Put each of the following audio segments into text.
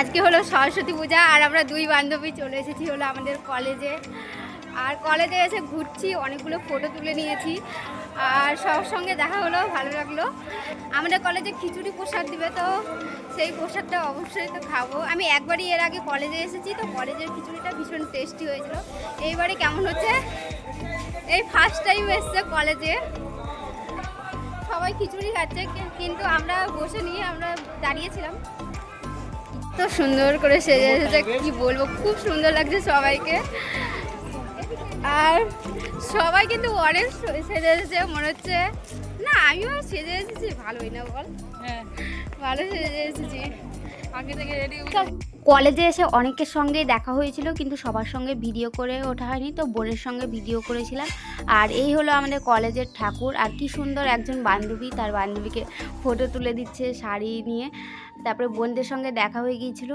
আজকে হলো সরস্বতী পূজা আর আমরা দুই বান্ধবী চলে এসেছি হলো আমাদের কলেজে। আর কলেজে এসে ঘুরছি, অনেকগুলো ফটো তুলে নিয়েছি। আর সবার সঙ্গে দেখা হলো, ভালো লাগল। আমাদের কলেজে খিচুড়ি প্রসাদ দিবে তো, সেই প্রসাদটা অবশ্যই তো খাব। আমি একবারই এর আগে কলেজে এসেছি, তো কলেজের খিচুড়িটা ভীষণ টেস্টি হয়েছিল। এইবারে কেমন হচ্ছে? এই ফার্স্ট টাইম এসছে কলেজে। সবাই খিচুড়ি খাচ্ছে, কিন্তু আমরা বসে নিয়ে আমরা দাঁড়িয়েছিলাম। তো সুন্দর করে সেজে এসেছে কি বলব খুব সুন্দর লাগছে সবাইকে। আর সবাই কিন্তু অরেঞ্জ সেজে এসেছে মনে হচ্ছে আমিও সেজে এসেছি ভালোই না বল? হ্যাঁ। ভালো সেজে এসেছি। আগে থেকে রেডি কলেজে এসে অনেকের সঙ্গেই দেখা হয়েছিল কিন্তু সবার সঙ্গে ভিডিও করে ওঠা হয়নি তো বোনের সঙ্গে ভিডিও করেছিলাম। আর এই হলো আমাদের কলেজের ঠাকুর আর কি সুন্দর একজন বান্ধবী তার বান্ধবীকে ফটো তুলে দিচ্ছে শাড়ি নিয়ে। তারপরে বোনদের সঙ্গে দেখা হয়ে গিয়েছিল।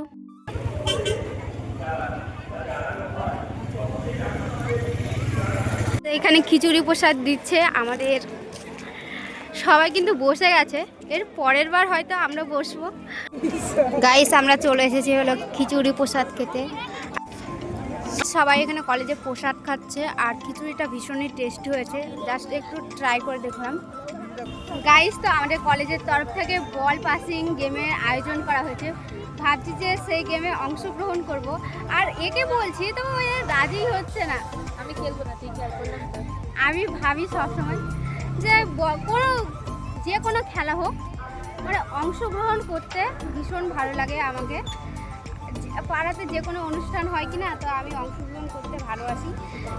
তো এখানে খিচুড়ি প্রসাদ দিচ্ছে আমাদের সবাই কিন্তু বসে গেছে। এর পরের বার হয়তো আমরা বসবো। গাইস আমরা চলে এসেছি হলো খিচুড়ি প্রসাদ খেতে। সবাই এখানে কলেজে প্রসাদ খাচ্ছে আর খিচুড়িটা ভীষণই টেস্টি হয়েছে। জাস্ট একটু ট্রাই করে দেখলাম। গাইস তো আমাদের কলেজের তরফ থেকে বল পাসিং গেমের আয়োজন করা হয়েছে। ভাবছি যে সেই গেমে অংশগ্রহণ করব। আর একে বলছি তো রাজি হচ্ছে না। আমি খেলব না তুই খেয়াল করলাম আমি ভাবি সবসময় যে কোনো যে কোনো খেলা হোক মানে অংশগ্রহণ করতে ভীষণ ভালো লাগে আমাকে পাড়াতে যে কোনো অনুষ্ঠান হয় কি না তো আমি অংশগ্রহণ করতে ভালোবাসি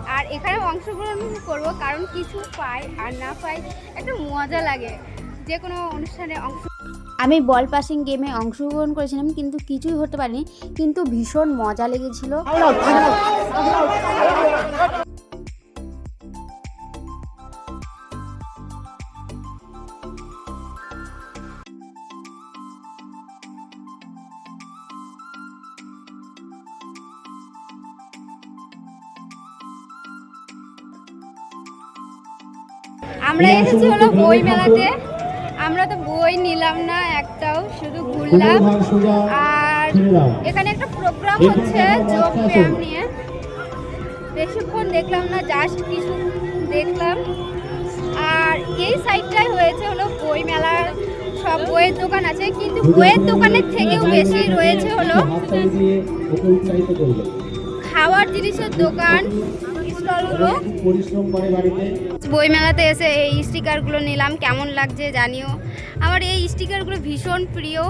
আর এখানে অংশগ্রহণ করব কারণ কিছু পাই আর না পাই একটা মজা লাগে যে কোনো অনুষ্ঠানে অংশ আমি বল পাসিং গেমে অংশগ্রহণ করেছিলাম কিন্তু কিছুই হতে পারিনি কিন্তু ভীষণ মজা লেগেছিল আমরা এসেছি হলো বই মেলাতে। আমরা তো বই নিলাম না একটাও শুধু ঘুরলাম। আর এখানে একটা প্রোগ্রাম হচ্ছে যোগ ব্যায়াম নিয়ে। বেশিক্ষণ দেখলাম না জাস্ট কিছু দেখলাম। আর এই সাইডটাই হয়েছে হলো বই মেলার সব বইয়ের দোকান আছে কিন্তু বইয়ের দোকানের থেকেও বেশি রয়েছে হলো খাওয়ার জিনিসের দোকান। স্টলগুলো বই মেলাতে এসে এই স্টিকারগুলো নিলাম কেমন লাগছে জানিও। আমার এই স্টিকারগুলো ভীষণ প্রিয়।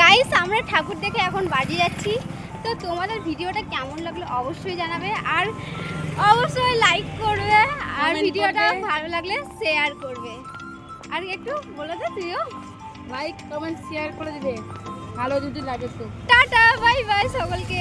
গাইস আমরা ঠাকুর দেখে এখন বাড়ি যাচ্ছি। তো তোমাদের ভিডিওটা কেমন লাগল অবশ্যই জানাবে। আর আর ভিডিওটা ভালো লাগলে শেয়ার করবে। আর একটু বলে দে তুইও। লাইক কমেন্ট শেয়ার করে দিবে। ভালো যদি লাগে তো টাটা বাই বাই সকলকে।